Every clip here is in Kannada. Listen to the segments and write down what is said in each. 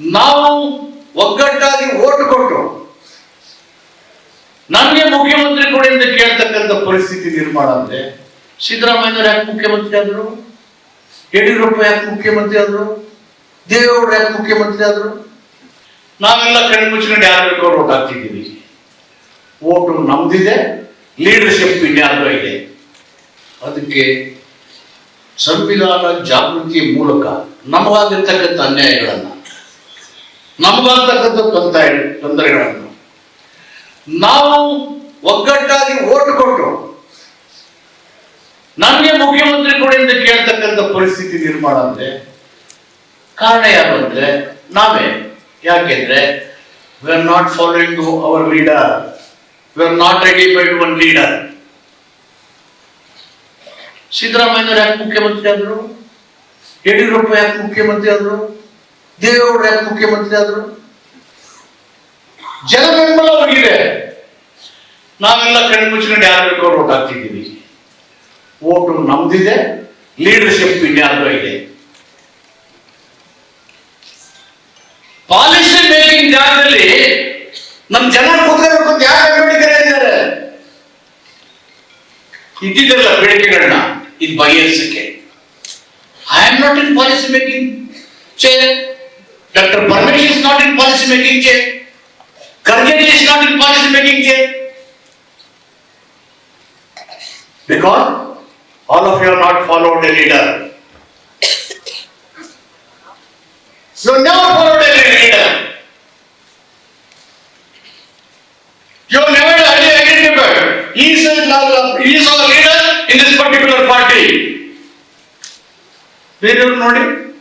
ನಾವು ಒಗ್ಗಟ್ಟಾಗಿ ಓಟ್ ಕೊಟ್ಟು ನನಗೆ ಮುಖ್ಯಮಂತ್ರಿ ಕೊಡಿ ಅಂತ ಕೇಳ್ತಕ್ಕಂಥ ಪರಿಸ್ಥಿತಿ ನಿರ್ಮಾಣ ಅಂದ್ರೆ ಸಿದ್ದರಾಮಯ್ಯವ್ರು ಯಾಕೆ ಮುಖ್ಯಮಂತ್ರಿ ಆದ್ರು? ಯಡಿಯೂರಪ್ಪ ಯಾಕೆ ಮುಖ್ಯಮಂತ್ರಿ ಆದ್ರು? ದೇವೇಗೌಡರು ಯಾಕೆ ಮುಖ್ಯಮಂತ್ರಿ ಆದ್ರು? ನಾವೆಲ್ಲ ಕಣ್ಣು ಮುಚ್ಕೊಂಡು ಯಾರು ಬೇಕೋ ಓಟ್ ಹಾಕ್ತಿದ್ದೀವಿ. ಓಟು ನಮ್ದಿದೆ ಲೀಡರ್ಶಿಪ್ ಇನ್ಯಾರ್ದೋ ಇದೆ. ಅದಕ್ಕೆ ಸಂವಿಧಾನ ಜಾಗೃತಿ ಮೂಲಕ ನಮಗಾಗಿರ್ತಕ್ಕಂಥ ಅನ್ಯಾಯಗಳನ್ನ ನಮಗಾಗ್ತಕ್ಕಂಥ ತೊಂದರೆ, ತೊಂದರೆಗಳನ್ನು ನಾವು ಒಗ್ಗಟ್ಟಾಗಿ ಓಟ್ ಕೊಟ್ಟು ನನಗೆ ಮುಖ್ಯಮಂತ್ರಿ ಕೊಡಿ ಎಂದು ಕೇಳ್ತಕ್ಕಂಥ ಪರಿಸ್ಥಿತಿ ನಿರ್ಮಾಣ ಅಂದ್ರೆ ಕಾರಣ ಯಾರು ಅಂದ್ರೆ ನಾವೇ. ಯಾಕೆಂದ್ರೆ we are not following our leader we are not by one leader Siddaramaiah ಯಾಕೆ ಮುಖ್ಯಮಂತ್ರಿ ಆದ್ರು? ಯಡಿಯೂರಪ್ಪ ಯಾಕೆ ಮುಖ್ಯಮಂತ್ರಿ ಆದ್ರು? ದೇವೇಗೌಡರು ಯಾಕೆ ಮುಖ್ಯಮಂತ್ರಿ ಆದರು. ಜನ ಬೆಂಬಲ ಅವ್ರಿಗಿದೆ. ನಾವೆಲ್ಲ ಕಣ್ಣು ಮುಚ್ಚಿಕೊಂಡು ಯಾರು ಬೇಕೋ ಓಟ್ ಹಾಕ್ತಿದ್ದೀವಿ. ಓಟು ನಮ್ದಿದೆ ಲೀಡರ್ಶಿಪ್ ಇನ್ಯಾರ್ದೋ ಇದೆ. ಪಾಲಿಸಿ ಮೇಕಿಂಗ್ ಜಾಗದಲ್ಲಿ ನಮ್ ಜನ ಕೂತ್ಕೋಬೇಕು ಯಾರು ಬೇಡಿಕೆ ಇದ್ದಾರೆ? ಇದ್ದಿದ್ದಲ್ಲ ಬೇಡಿಕೆಗಳನ್ನ, ಇದು ಬಗೆಹರಿಸಕ್ಕೆ I am not in policy making chair Dr. Parmesh is not in policy making chair. Karjani is not in policy making chair. Because all of you have not followed a leader. You never followed a leader. You never identified. He is, a, he is a leader in this particular party. Where you know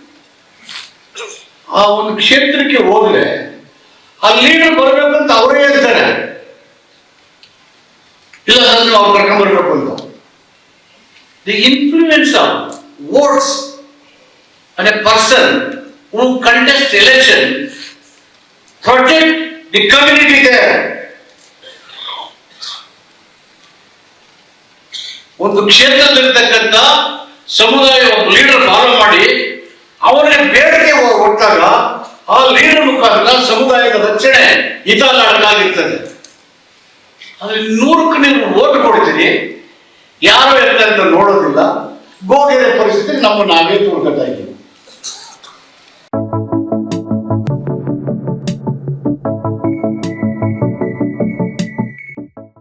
ಆ ಒಂದು ಕ್ಷೇತ್ರಕ್ಕೆ ಹೋದ್ರೆ ಆ ಲೀಡರ್ ಬರ್ಬೇಕಂತ ಅವರೇ ಹೇಳ್ತಾರೆ ಇಲ್ಲ ಸರ್ ನೀವು ಅವ್ರು ಕರ್ಕೊಂಡ್ ಬರ್ಬೇಕು ಅಂತ the influence of votes and a person who contest election protect the community there. ಒಂದು ಕ್ಷೇತ್ರದಲ್ಲಿರ್ತಕ್ಕಂಥ ಸಮುದಾಯ ಒಬ್ಬ ಲೀಡರ್ ಫಾಲೋ ಮಾಡಿ ಅವರಿಗೆ ಬೇಡಿಕೆ ಹೊರಟಾಗ ಆ ನೀರಿನ ಮುಖಾಂತರ ಸಮುದಾಯದ ರಕ್ಷಣೆ ಹಿತಲಾಡಲಾಗಿರ್ತದೆ ಆದ್ರೆ ನೂರಕ್ಕೆ ನೀವು ಓಟ್ ಕೊಡ್ತೀರಿ ಯಾರು ಎಂತ ನೋಡೋದಿಲ್ಲ. ಗೋಗೆರೆ ಪರಿಸ್ಥಿತಿ ನಮ್ಮ ನಾವೇ ತೋರ್ಕೊತಾ ಇದ್ದೀವಿ.